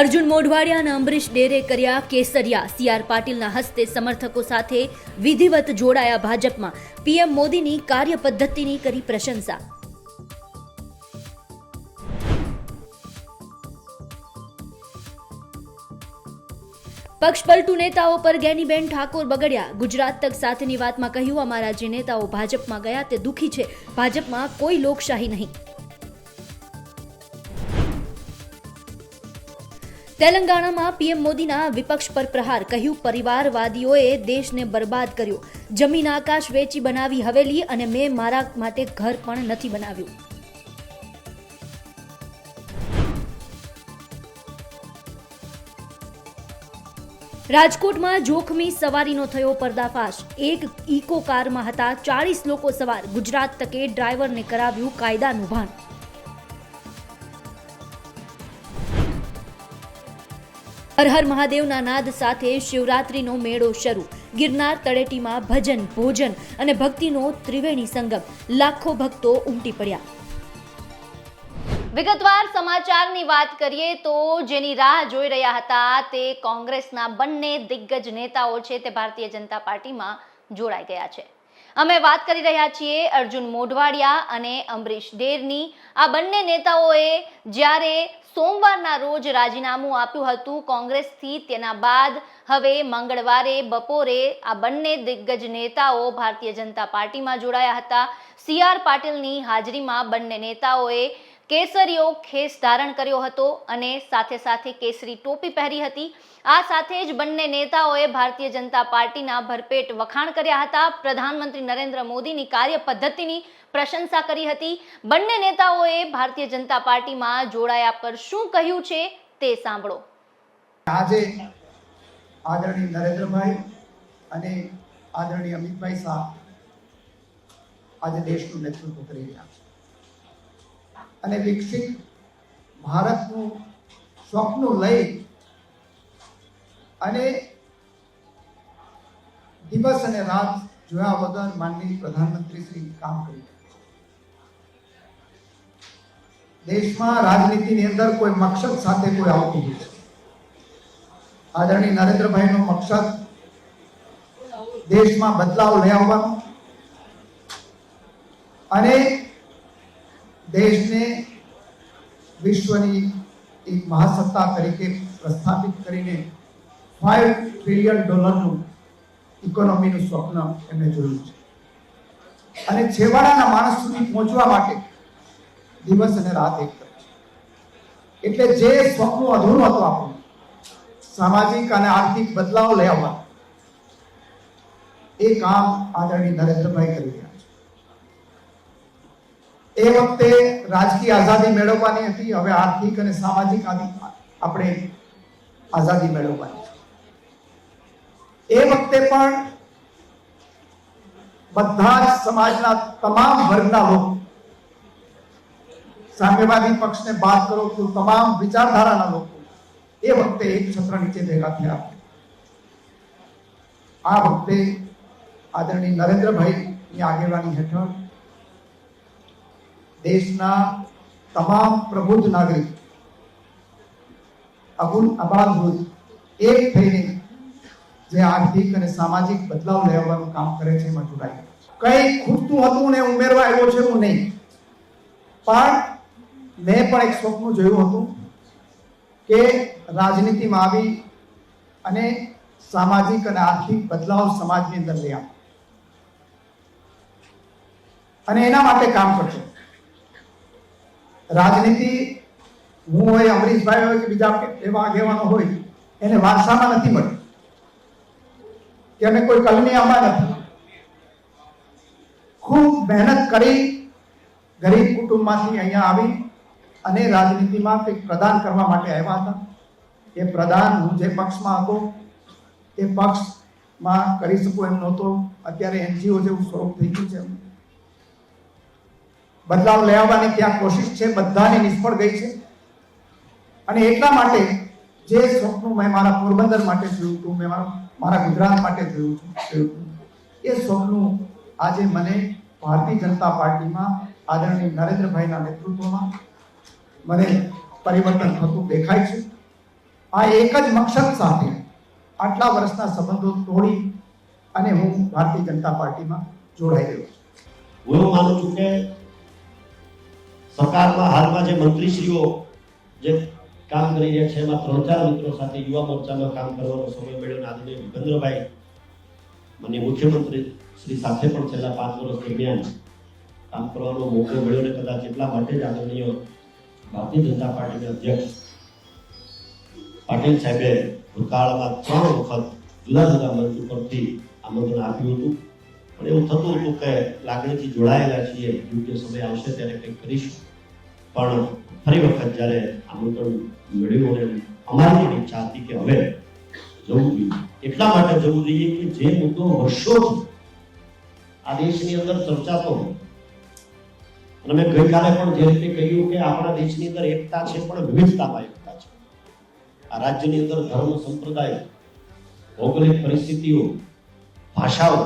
અર્જુન મોઢવાડિયા અને અંબરીશ ડેરે કર્યા કેસરિયા. સીઆર પાટીલના હસ્તે સમર્થકો સાથે વિધિવત જોડાયા ભાજપમાં. પીએમ મોદીની કાર્ય પદ્ધતિની કરી પ્રશંસા. પક્ષપલટુ નેતાઓ પર ગેનીબેન ઠાકોર બગડ્યા. ગુજરાત તક સાથેની વાતમાં કહ્યું, અમારા જે નેતાઓ ભાજપમાં ગયા તે દુઃખી છે. ભાજપમાં કોઈ લોકશાહી નહીં. તેલંગાણામાં પીએમ મોદીના વિપક્ષ પર પ્રહાર, કહ્યું પરિવારવાદીઓએ દેશને બરબાદ કર્યો. જમીન આકાશ વેચી બનાવી હવેલી અને મેં મારા માટે ઘર પણ નથી બનાવ્યું. રાજકોટમાં જોખમી સવારીનો થયો પર્દાફાશ. એક ઇકો કારમાં હતા ચાળીસ લોકો સવાર. ગુજરાત તકે ડ્રાઈવરને કરાવ્યું કાયદાનું ભાન. હર હર મહાદેવના નાદ સાથે શિવરાત્રીનો મેળો શરૂ. ગિરનાર તળેટીમાં ભજન, ભોજન અને ભક્તિનો ત્રિવેણી સંગમ. લાખો ભક્તો ઉમટી પડ્યા. વિગતવાર સમાચારની વાત કરીએ તો જેની રાહ જોઈ રહ્યા હતા તે કોંગ્રેસના બંને દિગ્ગજ નેતાઓ છે તે ભારતીય જનતા પાર્ટીમાં જોડાઈ ગયા છે. અમે વાત કરી રહ્યા છીએ અર્જુન મોઢવાડિયા અને અંબરીશ ડેરની. આ બંને નેતાઓએ જ્યારે સોમવારના રોજ રાજીનામું આપ્યું હતું કોંગ્રેસથી, તેના બાદ હવે મંગળવારે, બપોરે આ બંને દિગ્ગજ નેતાઓ ભારતીય જનતા પાર્ટીમાં જોડાયા હતા. સી આર પાટીલની હાજરીમાં બંને નેતાઓએ કેસરીઓ ખેસ ધારણ કર્યો હતો અને સાથે સાથે કેસરી ટોપી પહેરી હતી. આ સાથે જ બંને નેતાઓએ ભારતીય જનતા પાર્ટીના ભરપેટ વખાણ કર્યા હતા. પ્રધાનમંત્રી નરેન્દ્ર મોદીની કાર્ય પદ્ધતિની પ્રશંસા કરી હતી. બંને નેતાઓએ ભારતીય જનતા પાર્ટીમાં જોડાયા પર શું કહ્યું છે તે સાંભળો. આજે આદરણીય નરેન્દ્રભાઈ અને આદરણીય અમિતભાઈ શાહ આજે દેશનું નેતૃત્વ કરી રહ્યા છે. અને વિકસિત ભારતનું સ્વપ્ન લઈ અને દિવસ અને રાત જોયા વગર માનનીય પ્રધાનમંત્રી શ્રી કામ કરી દેશમાં રાજનીતિની અંદર કોઈ મકસદ સાથે કોઈ આવતું નથી. આદરણીય નરેન્દ્રભાઈનો મકસદ દેશમાં બદલાવ લઈ આવવાનો અને દેશને વિશ્વની એક મહાસત્તા તરીકે પ્રસ્થાપિત કરીને ફાઈવ ટ્રિલિયન ડોલરનું ઇકોનોમીનું સ્વપ્ન એમણે જોયું છે. અને છેવાડાના માણસ સુધી પહોંચવા માટે દિવસ અને રાત એક એટલે જે સ્વપ્ન અધૂરું હતું આપણું, સામાજિક અને આર્થિક બદલાવ લઈ એ કામ આદરણીય નરેન્દ્રભાઈ કરી એ વખતે રાજકીય આઝાદી મેળવવાની હતી. હવે આર્થિક અને સામાજિક આદિ- આપણે આઝાદી મેળવવાની છે. એ વખતે પણ બધા જ સમાજના તમામ વર્ગના લોકો સામ્યવાદી પક્ષને બાદ કરો તો તમામ વિચારધારાના લોકો એ વખતે એક છત્ર નીચે ભેગા થયા. આ વખતે આદરણીય નરેન્દ્રભાઈની આગેવાની હેઠળ દેશના તમામ પ્રબુદ્ધ નાગરિક અગુણ અબાધભૂત એક થઈને જે આર્થિક અને સામાજિક બદલાવ લેવાનું કામ કરે છે એમાં જોડાય કઈ ખૂટતું હતું ને ઉમેરવા આવ્યો છે હું નહીં. પણ મેં પણ એક સ્વપ્ન જોયું હતું કે રાજનીતિમાં આવી અને સામાજિક અને આર્થિક બદલાવ સમાજની અંદર લઈ આવે. અને એના માટે કામ કરશો રાજનીતિ, હું હોય, અમરીશભાઈ હોય કે બીજા એવા આગેવાનો હોય, એને વારસામાં નથી મળી. કે અમે કોઈ આમાં નથી. ખૂબ મહેનત કરી, ગરીબ કુટુંબમાંથી અહીંયા આવી અને રાજનીતિમાં કંઈક પ્રદાન કરવા માટે આવ્યા હતા. એ પ્રદાન હું જે પક્ષમાં હતો, એ પક્ષમાં કરી શકું એમ નહોતો. અત્યારે એનજીઓ જેવું સ્વરૂપ થઈ ગયું છે. બદલાવ લઈ આવવાની ત્યાં કોશિશ છે, બધાની નિષ્ફળ ગઈ છે. અને એટલા માટે જે સ્વપ્નું મેં મારા પોરબંદર માટે જોયું હતું, મેં મારા મારા ગુજરાત માટે જોયું હતું. એ સ્વપ્નું આજે મને ભારતીય જનતા પાર્ટીમાં આદરણીય નરેન્દ્રભાઈના નેતૃત્વમાં મને પરિવર્તન થતું દેખાય છે. આ એક જ મકસદ સાથે આટલા વર્ષના સંબંધો તોડી અને હું ભારતીય જનતા પાર્ટીમાં જોડાઈ ગયો છું. હું માનું છું કે સરકારમાં હાલમાં જે મંત્રીશ્રીઓ જે કામ કરી રહ્યા છે, એમાં ત્રણ ચાર મિત્રો સાથે યુવા મોરચામાં કામ કરવાનો સમય મળ્યો આદરણીય ભૂપેન્દ્રભાઈ મને મુખ્યમંત્રી શ્રી સાથે પણ છેલ્લા પાંચ વર્ષ દરમિયાન કામ કરવાનો મોકો મળ્યો ને કદાચ એટલા માટે જ આદરણીય ભારતીય જનતા પાર્ટીના અધ્યક્ષ પાટીલ સાહેબે ભૂતકાળમાં ત્રણ વખત જુદા જુદા મંચ ઉપરથી આમંત્રણ આપ્યું હતું. પણ એવું થતું હતું કે લાગણીથી જોડાયેલા છીએ, યોગ્ય સમય આવશે ત્યારે કંઈક કરીશું. પણ ફરી વખત જ્યારે આમંત્રણ મળ્યું અને અમારી ઈચ્છા હતી કે હવે જવું જોઈએ. એટલા માટે જવું જોઈએ કે જે મુદ્દો વર્ષોથી આ દેશની અંદર ચર્ચાતો અને મેં ગઈકાલે પણ જે રીતે કહ્યું કે આપણા દેશની અંદર એકતા છે, પણ વિવિધતામાં એકતા છે. આ રાજ્યની અંદર ધર્મ, સંપ્રદાય, ભૌગોલિક પરિસ્થિતિઓ, ભાષાઓ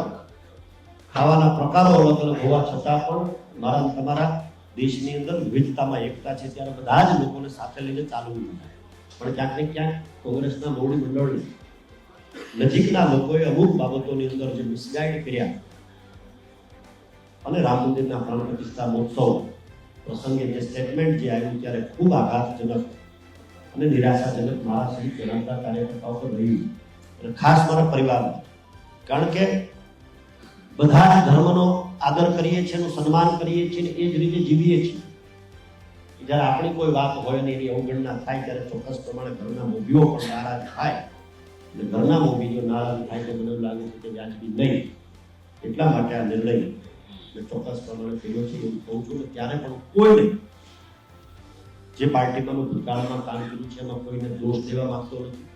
ખાવાના પ્રકારો અલગ અલગ હોવા છતાં પણ મારા તમારા દેશની અંદર વિવિધતામાં એકતા છે ત્યારે બધા જ લોકોને સાથે લઈને ચાલવું જોઈએ. પણ ક્યાંક ને ક્યાંક કોંગ્રેસના મોવડી મંડળને નજીકના લોકોએ અમુક બાબતોની અંદર જે મિસગાઈડ કર્યા અને રામ મંદિરના પ્રાણ પ્રતિષ્ઠા મહોત્સવ પ્રસંગે જે સ્ટેટમેન્ટ જે આવ્યું ત્યારે ખૂબ આઘાતજનક અને નિરાશાજનક મારા સહિત જણાવતા કાર્યકર્તાઓ પર રહ્યું. અને ખાસ મારા પરિવારમાં કારણ કે બધા ધર્મનો આદર કરીએ છીએ એનું સન્માન કરીએ છીએ એ જ રીતે જીવીએ છીએ. જ્યારે આપણી કોઈ વાત હોય ને એની અવગણના થાય ત્યારે ચોક્કસ પ્રમાણે ઘરના મોભીઓ પણ નારાજ થાય. અને ઘરના મોભી જો નારાજ થાય તો મને લાગે છે કે વ્યાજબી નહીં. એટલા માટે આ નિર્ણય મેં ચોક્કસ પ્રમાણે કર્યો છે એવું કહું છું ને ત્યારે પણ કોઈને જે પાર્ટીમાં મેં ભૂતકાળમાં કામ કર્યું છે એમાં કોઈને દોષ દેવા માંગતો નથી.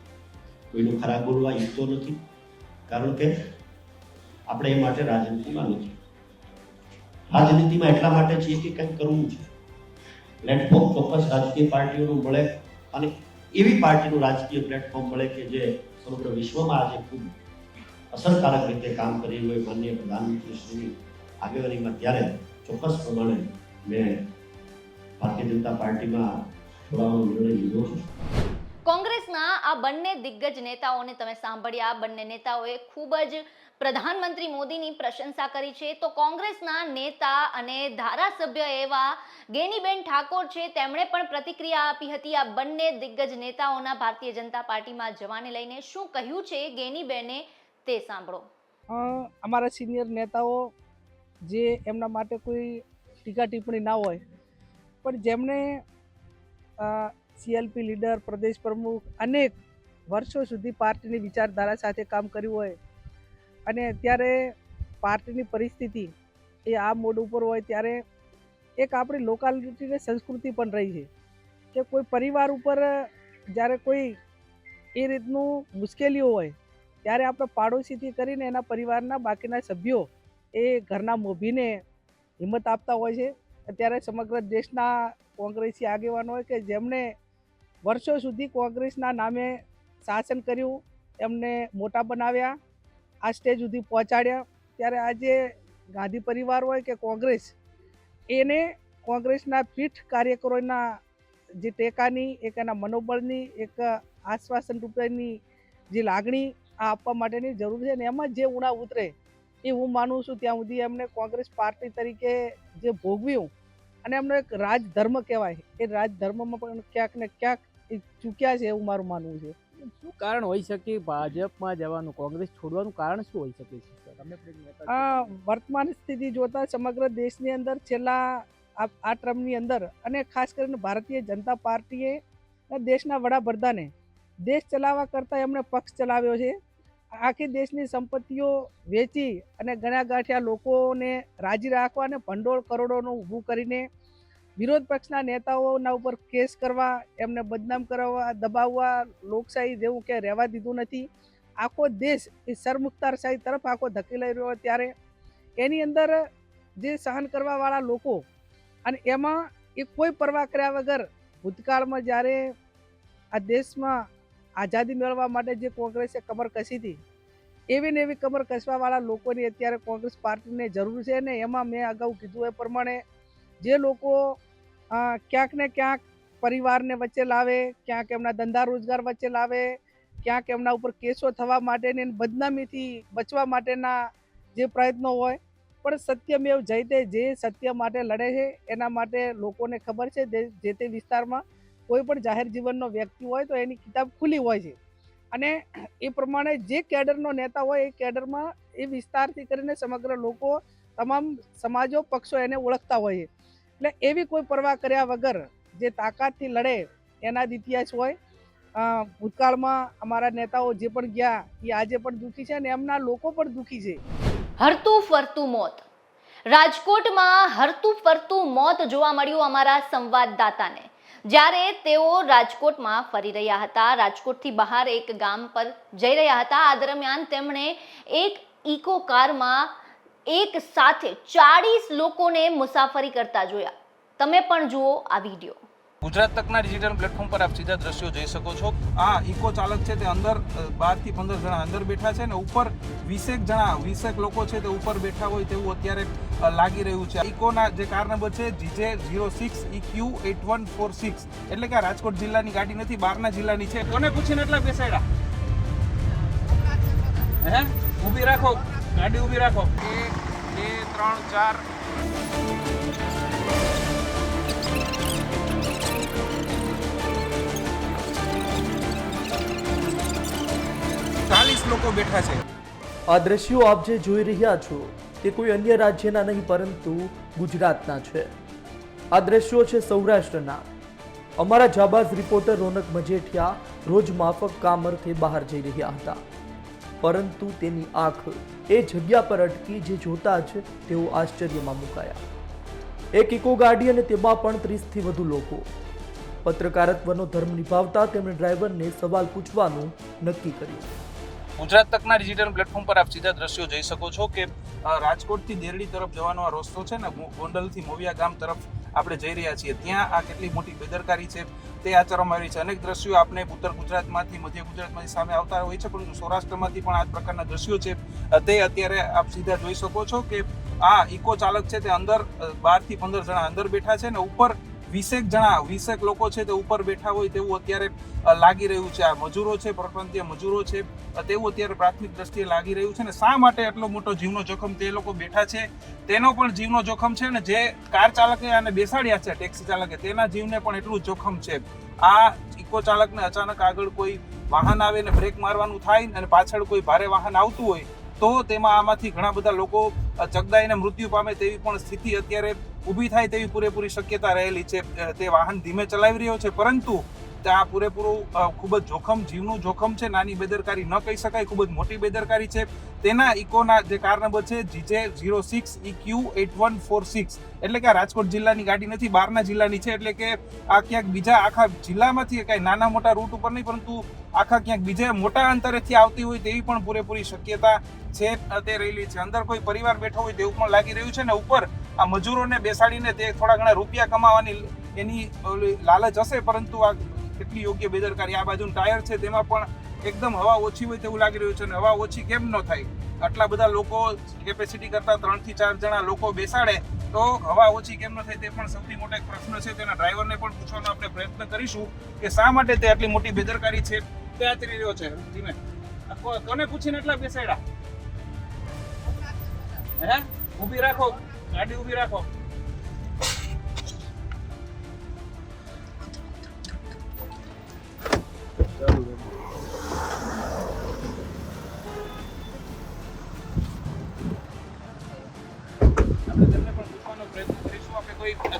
કોઈનું ખરાબ બોલવા ઈચ્છતો નથી. કારણ કે આપણે એ માટે રાજનીતિમાં નથી. રાજનીતિમાં એટલા માટે છે કે કંઈક કરવું છે. પ્લેટફોર્મ ચોક્કસ રાજકીય પાર્ટીઓનું મળે અને એવી પાર્ટીનું રાજકીય પ્લેટફોર્મ મળે કે જે સમગ્ર વિશ્વમાં આજે ખૂબ અસરકારક રીતે કામ કરી હોય માન્ય પ્રધાનમંત્રીશ્રીની આગેવાનીમાં ત્યારે ચોક્કસ પ્રમાણે મેં ભારતીય જનતા પાર્ટીમાં જોડાવાનો નિર્ણય લીધો છે. કોંગ્રેસના આ બંને દિગ્ગજ નેતાઓને તમે સાંભળ્યા. બંને નેતાઓએ ખૂબ જ પ્રધાનમંત્રી મોદીની પ્રશંસા કરી છે. તો કોંગ્રેસના નેતા અને ધારાસભ્ય એવા ગેનીબેન ઠાકોર છે, તેમણે પણ પ્રતિક્રિયા આપી હતી. આ બંને દિગ્ગજ નેતાઓના ભારતીય જનતા પાર્ટીમાં જવાને લઈને શું કહ્યું છે ગેનીબેને તે સાંભળો. અમારા સિનિયર નેતાઓ જે એમના માટે કોઈ ટીકા ટિપ્પણી ના હોય, પણ જેમણે સીએલપી લીડર, પ્રદેશ પ્રમુખ અનેક વર્ષો સુધી પાર્ટીની વિચારધારા સાથે કામ કર્યું હોય અને અત્યારે પાર્ટીની પરિસ્થિતિ એ આ મોડ ઉપર હોય ત્યારે એક આપણી લોકાલિટીની સંસ્કૃતિ પણ રહી છે. કે કોઈ પરિવાર ઉપર જ્યારે કોઈ એ રીતનું મુશ્કેલીઓ હોય, ત્યારે આપણે પાડોશીથી કરીને એના પરિવારના બાકીના સભ્યો એ ઘરના મોભીને હિંમત આપતા હોય છે. અત્યારે સમગ્ર દેશના કોંગ્રેસી આગેવાનો હોય કે જેમણે વર્ષો સુધી કોંગ્રેસના નામે શાસન કર્યું, એમને મોટા બનાવ્યા આ સ્ટેજ સુધી પહોંચાડ્યા. ત્યારે આજે ગાંધી પરિવાર હોય કે કોંગ્રેસ, એને કોંગ્રેસના પીઠ કાર્યકરોના જે ટેકાની, એક એના મનોબળની, એક આશ્વાસન રૂપેની જે લાગણી આ આપવા માટેની જરૂર છે. ને એમાં જે ઉણા ઉતરે એ હું માનું છું ત્યાં સુધી એમને કોંગ્રેસ પાર્ટી તરીકે જે ભોગવ્યું અને એમનો એક રાજધર્મ કહેવાય. એ રાજધર્મમાં પણ ક્યાંક ને ક્યાંક એ ચૂક્યા છે એવું મારું માનવું છે. શું કારણ હોઈ શકે? ભાજપમાં જવાનું, કોંગ્રેસ છોડવાનું કારણ શું હોઈ શકે? છે. આ વર્તમાન સ્થિતિ જોતા સમગ્ર દેશની અંદર છેલ્લા આ ટર્મની અંદર અને ખાસ કરીને ભારતીય જનતા પાર્ટીએ દેશના વડાપ્રધાને દેશ ચલાવવા કરતાં એમણે પક્ષ ચલાવ્યો છે. આખી દેશની સંપત્તિઓ વેચી અને ગણ્યા ગાંઠ્યા લોકોને રાજી રાખવા અને ભંડોળ કરોડોનું ઊભું કરીને વિરોધ પક્ષના નેતાઓના ઉપર કેસ કરવા, એમને બદનામ કરવા દબાવવા, લોકશાહી જેવું કે રહેવા દીધું નથી. આખો દેશ એ સરમુખતારશાહી તરફ આખો ધકેલાઈ રહ્યો હોય ત્યારે એની અંદર જે સહન કરવાવાળા લોકો અને એમાં એ કોઈ પરવા કર્યા વગર ભૂતકાળમાં જ્યારે આ દેશમાં આઝાદી મેળવવા માટે જે કોંગ્રેસે કમર કસી હતી, એવી ને એવી કમર કસવાવાળા લોકોની અત્યારે કોંગ્રેસ પાર્ટીને જરૂર છે ને એમાં મેં અગાઉ કીધું એ પ્રમાણે જે લોકો ક્યાંક ને ક્યાંક પરિવારને વચ્ચે લાવે, ક્યાંક એમના ધંધા રોજગાર વચ્ચે લાવે, ક્યાંક એમના ઉપર કેસો થવા માટેની બદનામીથી બચવા માટેના જે પ્રયત્નો હોય, પણ સત્યમેવ જયતે જે સત્ય માટે લડે છે, એના માટે લોકોને ખબર છે જે- તે વિસ્તારમાં કોઈ પણ જાહેર જીવનનો વ્યક્તિ હોય તો એની કિતાબ ખુલ્લી હોય છે. અને એ પ્રમાણે જે કેડરનો નેતા હોય, એ કેડરમાં એ વિસ્તારથી કરીને સમગ્ર લોકો, તમામ સમાજો, પક્ષો એને ઓળખતા હોય છે. એટલે એવી કોઈ પરવા કર્યા વગર જે તાકાતથી લડે એના જ ઇતિહાસ હોય. ભૂતકાળમાં અમારા નેતાઓ જે પણ ગયા, એ આજે પણ દુઃખી છે અને એમના લોકો પણ દુઃખી છે. હરતું ફરતું મોત. રાજકોટમાં હરતું ફરતું મોત જોવા મળ્યું અમારા સંવાદદાતાને. જ્યારે તેઓ રાજકોટમાં ફરી રહ્યા હતા, રાજકોટથી બહાર એક ગામ પર જઈ રહ્યા હતા. આ દરમિયાન તેમણે એક ઇકો કારમાં એક સાથે ચાળીસ લોકોને મુસાફરી કરતા જોયા. તમે પણ જુઓ આ વીડિયો. ગુજરાત તકના ડિજિટલ પ્લેટફોર્મ પર આપ સીધા દ્રશ્યો જોઈ શકો છો. આ ઇકો ચાલક છે તે અંદર બારથી પંદર જણા અંદર બેઠા છે ને ઉપર વીસેક જણા, વીસેક લોકો છે તે ઉપર બેઠા હોય તેવું અત્યારે લાગી રહ્યું છે. ઇકોના જે કાર નંબર છે, GJ zero six Q eight one four six. એટલે કે રાજકોટ જિલ્લાની ગાડી નથી બહારના જિલ્લાની છે. કોને પૂછીને એટલા બેસાડ્યા? હે? ઊભી રાખો. ગાડી ઊભી રાખો. એક બે ત્રણ ચાર. ચાલીસ લોકો બેઠા છે. આ દ્રશ્યો આપ જે જોઈ રહ્યા છો તે કોઈ અન્ય રાજ્યના નહીં પરંતુ ગુજરાતના છે. આ દ્રશ્યો છે સૌરાષ્ટ્રના. અમારા જાબાઝ રિપોર્ટર રોનક મજેઠિયા રોજ માફક કામ અર્થે બહાર જઈ રહ્યા હતા. પરંતુ તેની આંખ એ જગ્યા પર અટકી જે જોતા જ તેઓ આશ્ચર્યમાં મુકાયા. એક ઇકો ગાડી અને તેમાં પણ ત્રીસથી વધુ લોકો. પત્રકારત્વનો ધર્મ નિભાવતા તેમણે ડ્રાઈવરને સવાલ પૂછવાનું નક્કી કર્યું. ગુજરાત તકના ડિજિટલ પ્લેટફોર્મ પર આપ સીધા દ્રશ્યો જોઈ શકો છો કે રાજકોટથી દેરડી તરફ જવાનો આ રસ્તો છે ને ગોંડલથી મોવિયા ગામ તરફ આપણે જઈ રહ્યા છીએ. ત્યાં આ કેટલી મોટી બેદરકારી છે તે આચરવામાં આવી છે. અનેક દ્રશ્યો આપણે ઉત્તર ગુજરાતમાંથી, મધ્ય ગુજરાતમાંથી સામે આવતા હોય છે, પરંતુ સૌરાષ્ટ્રમાંથી પણ આ પ્રકારના દ્રશ્યો છે. તે અત્યારે આપ સીધા જોઈ શકો છો કે આ ઇકો ચાલક છે તે અંદર બારથી પંદર જણા અંદર બેઠા છે ને ઉપર વીસેક જણા, વીસેક લોકો છે તે ઉપર બેઠા હોય તેવું અત્યારે લાગી રહ્યું છે. આ મજૂરો છે પરપ્રાંતીય મજૂરો છે તેવું અત્યારે પ્રાથમિક દ્રષ્ટિએ લાગી રહ્યું છે. ને શા માટે એટલો મોટો જીવનો જોખમ તે લોકો બેઠા છે? તેનો પણ જીવનો જોખમ છે ને જે કાર ચાલકે આને બેસાડ્યા છે, ટેક્સી ચાલકે, તેના જીવને પણ એટલું જોખમ છે. આ ઇકો ચાલકને અચાનક આગળ કોઈ વાહન આવે ને બ્રેક મારવાનું થાય અને પાછળ કોઈ ભારે વાહન આવતું હોય, તો તેમાં આમાંથી ઘણા બધા લોકો ચગદાઈને મૃત્યુ પામે તેવી પણ સ્થિતિ અત્યારે ઊભી થાય તેવી પૂરેપૂરી શક્યતા રહેલી છે તે વાહન ધીમે ચલાવી રહ્યો છે પરંતુ ત્યાં પૂરેપૂરું ખૂબ જ જોખમ, જીવનું જોખમ છે, નાની બેદરકારી ન કહી શકાય, ખૂબ જ મોટી બેદરકારી છે. તેના ઇકોના જે કાર નંબર છે, GJ zero six Q eight one four six. એટલે કે આ રાજકોટ જિલ્લાની ગાડી નથી, બહારના જિલ્લાની છે, એટલે કે આ ક્યાંક બીજા આખા જિલ્લામાંથી કાંઈ નાના મોટા રૂટ ઉપર નહીં, પરંતુ આખા ક્યાંક બીજે મોટા અંતરેથી આવતી હોય તેવી પણ પૂરેપૂરી શક્યતા છે, તે રહેલી છે. અંદર કોઈ પરિવાર બેઠો હોય તેવું પણ લાગી રહ્યું છે ને ઉપર આ મજૂરોને બેસાડીને તે થોડા ઘણા રૂપિયા કમાવાની એની લાલચ હશે, પરંતુ આ કેટલી યોગ્ય બેદરકારી આ બાજુનું ટાયર છે, તેમાં પણ એકદમ હવા ઓછી હોય તેવું લાગી રહ્યું છે અને હવા ઓછી કેમ ન થાય? આટલા બધા લોકો કેપેસિટી કરતા ત્રણથી ચાર જણા લોકો બેસાડે તો હવા ઓછી કેમ ન થાય તે પણ સૌથી મોટો એક પ્રશ્ન છે. તેના ડ્રાઈવરને પણ પૂછવાનો આપણે પ્રયત્ન કરીશું કે શા માટે તે આટલી મોટી બેદરકારી છે? તે આચરી રહ્યો છે ધીમે કોને પૂછીને એટલા બેસાડ્યા? હે? ઊભી રાખો. ગાડી ઊભી રાખો.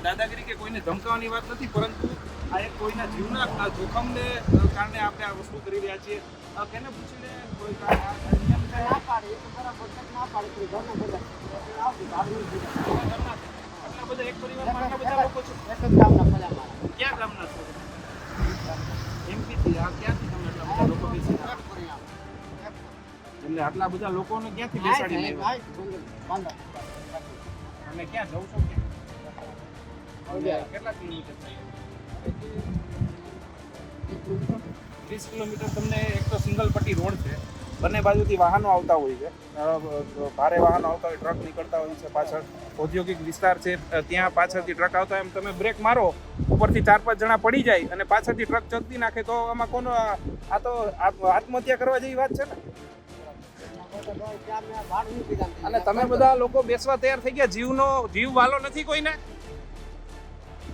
દાદાગીરી કે કોઈને ધમકાવવાની વાત નથી પરંતુ આ એક કોઈના જીવના જોખમને કારણે આપણે આ વસ્તુ કરી રહ્યા છીએ. તેને પૂછીને કોઈ છે? ઘરના છે. આટલા બધા એક બધા લોકો છે? ક્યાં ગામના છો? MP થી આ ક્યાંથી તમે આટલા બધા લોકો બેસી એટલે આટલા બધા. લોકોને ક્યાંથી બેસાડી? તમે ક્યાં જવું છો ક્યાં કેટલા કિલોમીટર થાય? ત્રીસ કિલોમીટર તમને એક તો સિંગલ પટ્ટી રોડ છે. બંને બાજુથી વાહનો આવતા હોય છે. ભારે વાહનો આવતા હોય ટ્રક નીકળતા હોય છે પાછળ. ઔદ્યોગિક વિસ્તાર છે ત્યાં પાછળથી ટ્રક આવતા હોય એમ તમે બ્રેક મારો ઉપરથી ચાર પાંચ જણા પડી જાય અને પાછળથી ટ્રક ચગતી નાખે તો આમાં કોનો આ તો આત્મહત્યા કરવા જેવી વાત છે ને? અને તમે બધા લોકો બેસવા તૈયાર થઈ ગયા જીવનો જીવ વાલો નથી કોઈને?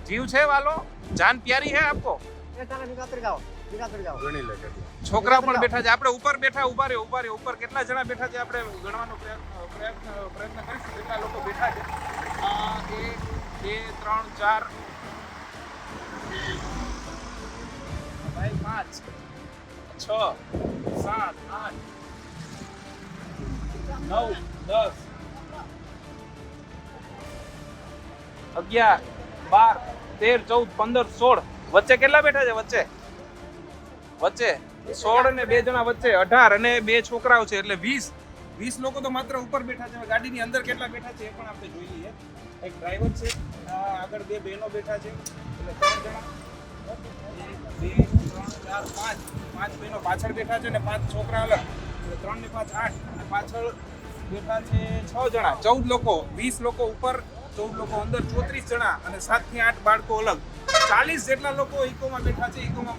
જીવ છે વાલો? જાન પ્યારી હે આપકો? છોકરા પણ બેઠા છે. આપણે ઉપર બેઠા ઊભા રહ્યો ઊભા રહ્યો. ઉપર કેટલા જણા બેઠા છે આપણે ગણવાનો પ્રયત્ન પ્રયત્ન પ્રયત્ન કરીશું કેટલા લોકો બેઠા છે. એક બે ત્રણ ચાર. ભાઈ પાંચ છ સાત આઠ નવ દસ અગિયાર બાર તેર ચૌદ પંદર સોળ. વચ્ચે કેટલા બેઠા છે? વચ્ચે? વચ્ચે સોળ અને બે જણા વચ્ચે અઢાર અને બે છોકરાઓ છે, એટલે વીસ. વીસ લોકો તો માત્ર ઉપર બેઠા છે. ગાડીની અંદર કેટલા બેઠા છે એ પણ આપણે જોઈ લઈએ. એક ડ્રાઈવર છે આગળ બે બહેનો બેઠા છે. એટલે ત્રણ જણા. બે, ત્રણ, ચાર, પાંચ. પાંચ બહેનો પાછળ બેઠા છે અને પાંચ છોકરા અલગ. એટલે ત્રણ ને પાંચ આઠ. અને પાછળ બેઠા છે છ જણા. ચૌદ લોકો. વીસ લોકો ઉપર, ચૌદ લોકો અંદર, ચોત્રીસ જણા અને સાતથી આઠ બાળકો અલગ. ચાલીસ જેટલા લોકો ઇકોમાં બેઠા છે. ઇકોમાં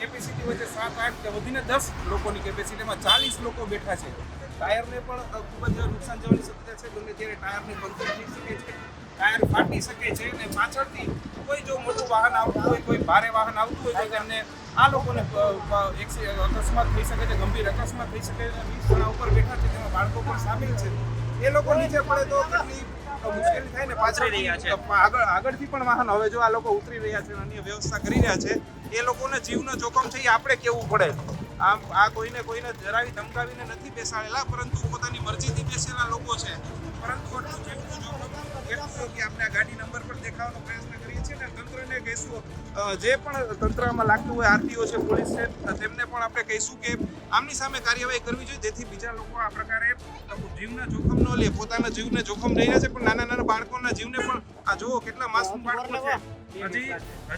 કેપેસિટી વચ્ચે સાત આઠ કે વધીને દસ લોકોની કેપેસિટીમાં ચાલીસ લોકો બેઠા છે. ટાયરને પણ ખૂબ જ નુકસાન જવાની શક્યતા છે. ગમે ત્યારે ટાયરની પંક્ચર થઈ શકે છે ટાયર ફાટી શકે છે અને પાછળથી કોઈ જો મોટું વાહન આવતું હોય કોઈ ભારે વાહન આવતું હોય તો તેમને આ લોકોને અકસ્માત થઈ શકે છે ગંભીર અકસ્માત થઈ શકે છે. વીસ ઉપર બેઠા છે તેમાં બાળકો પણ સામેલ છે. એ લોકો નીચે પડે તો અ, મુશ્કેલી થાય ને પાછળ આગળ આગળથી પણ વાહન હવે જો આ લોકો ઉતરી રહ્યા છે અન્ય વ્યવસ્થા કરી રહ્યા છે એ લોકોને જીવનો જોખમ છે એ આપણે કેવું પડે? આમ આ કોઈને કોઈને જરાવી ધમકાવીને નથી બેસાડેલા પરંતુ પોતાની મરજીથી બેસેલા લોકો છે. પરંતુ આટલું જીવનું જોખમ એટલું કે ગાડી નંબર પર દેખાવાનો પ્રયત્ન કરીએ છીએ ને તંત્રને કહીશું જે પણ તંત્રમાં લાગતું હોય આરટીઓ છે, પોલીસ છે તેમને પણ આપણે કહીશું કે આમની સામે કાર્યવાહી કરવી જોઈએ, જેથી બીજા લોકો આ પ્રકારે જીવના જોખમ ન લે, પોતાના જીવને જોખમ લઈ રહ્યા છે, પણ નાના નાના બાળકોના જીવને પણ, આ જુઓ કેટલા માસૂમ બાળકો છે. હજી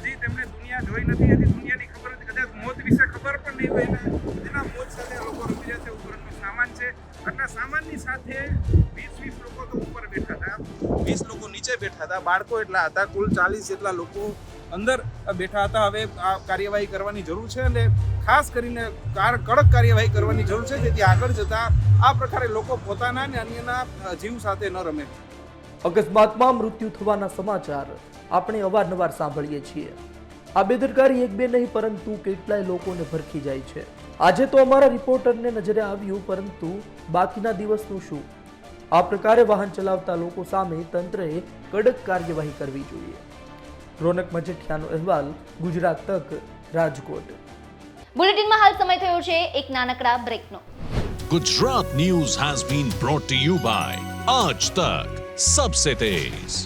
હજી તેમને દુનિયા જોઈ નથી, હજી દુનિયાની ખબર નથી, કદાચ મોત વિશે ખબર પણ નહીં હોય એને મોત સાથે લોકો રમી રહ્યા છે, ઉપરનું સામાન છે. આટલા સામાનની સાથે વીસ વીસ લોકો તો ઉપર બેઠા વીસ લોકો નીચે બેઠા હતા. બાળકો એટલા હતા, કુલ ચાલીસ જેટલા લોકો અંદર બેઠા હતા. હવે આ કાર્યવાહી કરવાની જરૂર છે અને ખાસ કરીને કાર- કડક કાર્યવાહી કરવાની જરૂર છે, જેથી આગળ જતા આ પ્રકારે લોકો પોતાના અને અન્યના જીવ સાથે ન રમે. અકસ્માતમાં મૃત્યુ થવાના સમાચાર આપણે અવારનવાર સાંભળીએ છીએ. આ બેદરકારી એક બે નહીં, પરંતુ કેટલાય લોકોને ભરખી જાય છે. આજે તો અમારા રિપોર્ટરને નજરે આવ્યું, પરંતુ બાકીના દિવસનું શું? આ પ્રકારે વાહન ચલાવતા લોકો સામે તંત્રએ કડક કાર્યવાહી કરવી જોઈએ. રોનક મજેઠિયાનો અહેવાલ ગુજરાત તક રાજકોટ. બુલેટિનમાં હાલ સમય થયો છે એક નાનકડા બ્રેકનો. Gujarat news has been brought to you by Aaj Tak Sabse Tez.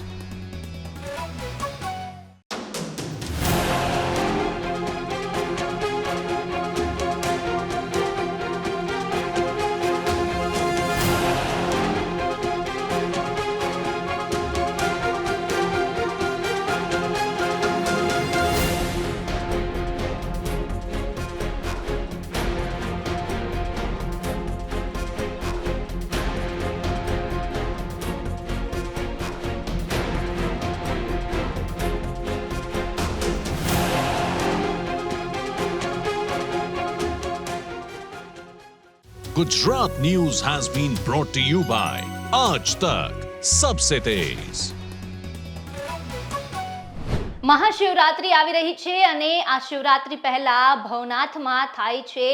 Gujarat news has been brought to you Aaj Tak Sabse Tez. Mahashivratri આવી રહી છે અને આ શિવરાત્રી પહેલા ભવનાથમાં થાય છે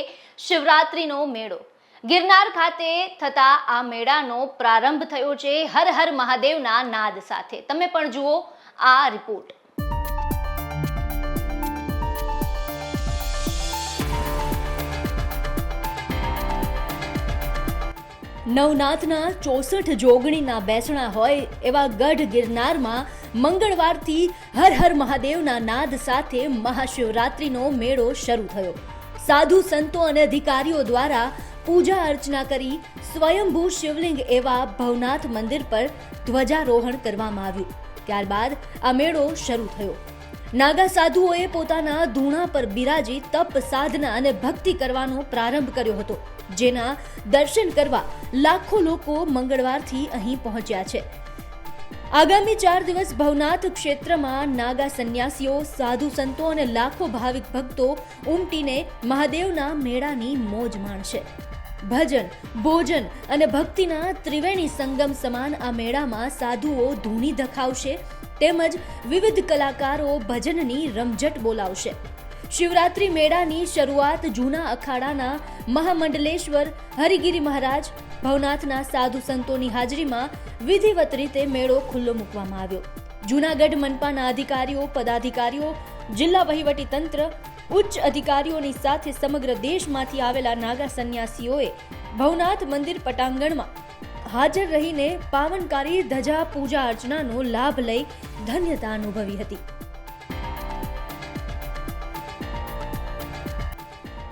શિવરાત્રિનો મેળો. ગિરનાર ખાતે થતા આ મેળાનો પ્રારંભ થયો છે હર હર મહાદેવના નાદ સાથે. તમે પણ જુઓ આ રિપોર્ટ. નવનાથના ચોસઠ જોગણીના બેસણા હોય એવા ગઢ ગિરનારમાં મંગળવારથી હર હર મહાદેવના નાદ સાથે મહાશિવરાત્રિનો મેળો શરૂ થયો. સાધુ સંતો અને અધિકારીઓ દ્વારા પૂજા અર્ચના કરી સ્વયંભૂ શિવલિંગ એવા ભવનાથ મંદિર પર ધ્વજારોહણ કરવામાં આવ્યું. ત્યારબાદ આ મેળો શરૂ થયો. નાગા સાધુઓએ પોતાના ધૂણા પર બિરાજી, તપ, સાધના અને ભક્તિ કરવાનો પ્રારંભ કર્યો હતો. જેના દર્શન કરવા લાખો લોકો મંગળવારથી અહીં પહોંચ્યા છે. આગામી ચાર દિવસ ભવનાથ ક્ષેત્રમાં નાગા સંન્યાસીઓ, સાધુ સંતો અને લાખો ભાવિક ભક્તો ઉમટીને મહાદેવના મેળાની મોજ માણશે. ભજન, ભોજન અને ભક્તિના ત્રિવેણી સંગમ સમાન આ મેળામાં સાધુઓ ધૂણી ધખાવશે તેમજ વિવિધ કલાકારો ભજનની રમઝટ બોલાવશે. શિવરાત્રી મેળાની શરૂઆત જૂના અખાડાના મહામંડલેશ્વર હરિગીરી મહારાજ ભવનાથના સાધુ સંતોની હાજરીમાં વિધિવત રીતે મેળો ખુલ્લો મૂકવામાં આવ્યો. જૂનાગઢ મનપાના અધિકારીઓ, પદાધિકારીઓ, જિલ્લા વહીવટી તંત્ર, ઉચ્ચ અધિકારીઓની સાથે સમગ્ર દેશમાંથી આવેલા નાગા સંન્યાસીઓએ ભવનાથ મંદિર પટાંગણમાં હાજર રહીને પાવનકારી ધજા પૂજા અર્ચનાનો લાભ લઈ ધન્યતા અનુભવી હતી.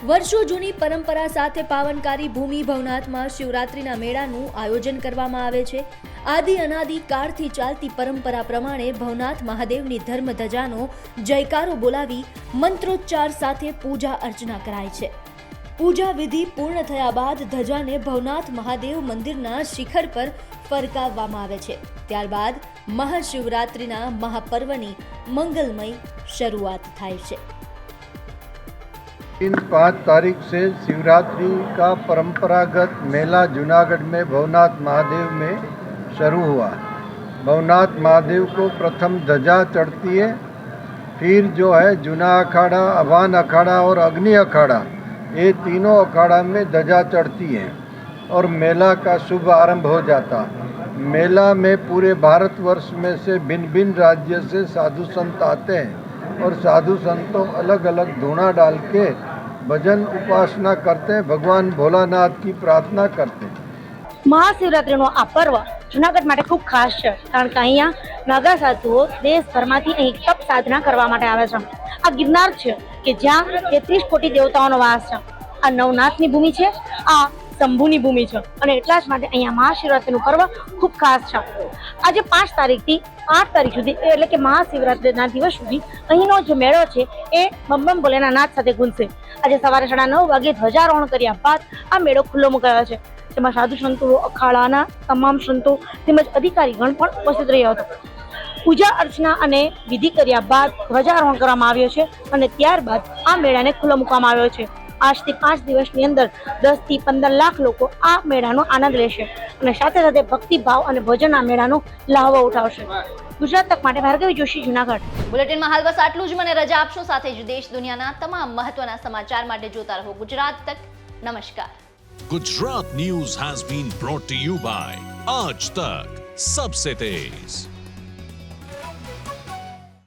વર્ષો જૂની પરંપરા સાથે પાવનકારી ભૂમિ ભવનાથમાં શિવરાત્રિના મેળાનું આયોજન કરવામાં આવે છે. આદિ અનાદિ કાળથી ચાલતી પરંપરા પ્રમાણે ભવનાથ મહાદેવની ધર્મધજાનો જયકારો બોલાવી મંત્રોચ્ચાર સાથે પૂજા અર્ચના કરાય છે. પૂજા વિધિ પૂર્ણ થયા બાદ ધજાને ભવનાથ મહાદેવ મંદિરના શિખર પર ફરકાવવામાં આવે છે. ત્યારબાદ મહાશિવરાત્રિના મહાપર્વની મંગલમય શરૂઆત થાય છે. इन पाँच तारीख से शिवरात्रि का परंपरागत मेला जूनागढ़ में भवनाथ महादेव में शुरू हुआ। भवनाथ महादेव को प्रथम ध्वजा चढ़ती है। फिर जो है जूना अखाड़ा, अभान अखाड़ा और अग्नि अखाड़ा, ये तीनों अखाड़ा में ध्वजा चढ़ती है और मेला का शुभ आरंभ हो जाता। मेला में पूरे भारतवर्ष में से भिन्न भिन्न राज्य से साधु संत आते हैं। और साधु संतों अलग अलग धूना डाल के भजन उपासना करते हैं भगवान भोलानाथ की प्रार्थना करते हैं મહાશિવરાત્રિનો આ પર્વ જુનાગઢ માટે ખૂબ ખાસ છે કારણ કે અહીંયા નાગા સાધુઓ દેશભરમાંથી અહીં તપ સાધના કરવા માટે આવે છે આ ગિરનાર છે કે જ્યાં તેત્રીસ કોટી દેવતાઓનો વાસ છે આ નવનાથની ભૂમિ છે આ શંભુની ભૂમિ છે. અને એટલા જ માટે અહીંયા મહાશિવરાત્રિનું પર્વ ખૂબ ખાસ છે. આજે પાંચ તારીખથી આઠ તારીખ સુધી, એટલે કે મહાશિવરાત્રિના દિવસ સુધી અહીંનો જે મેળો છે એ બમ બમ ભોલેના નાથ સાથે ગુંજશે. આજે સવારે સાડા નવ વાગે ધ્વજારોહણ કર્યા બાદ આ મેળો ખુલ્લો મુકાયો છે. જેમાં સાધુ સંતો, અખાડાના તમામ સંતો તેમજ અધિકારીગણ પણ ઉપસ્થિત રહ્યો હતો. પૂજા અર્ચના અને વિધિ કર્યા બાદ ધ્વજારોહણ કરવામાં આવ્યો છે અને ત્યારબાદ આ મેળાને ખુલ્લો મૂકવામાં આવ્યો છે. આજથી પાંચ દિવસની અંદર દસથી પંદર લાખ લોકો આ મેળાનો આનંદ લેશે અને સાથે સાથે ભક્તિભાવ અને ભજન આ મેળાનો લહાવો ઉઠાવશે. ગુજરાત તક માટે ભાર્ગવી જોશી જુનાગઢ. બુલેટિનમાં હાલ બસ આટલું જ. મને રજા આપશો સાથે જ દેશ દુનિયાના તમામ મહત્વના સમાચાર માટે જોતા રહો ગુજરાત તક. નમસ્કાર. Gujarat news has been brought you by Aaj Tak Sabse Tez.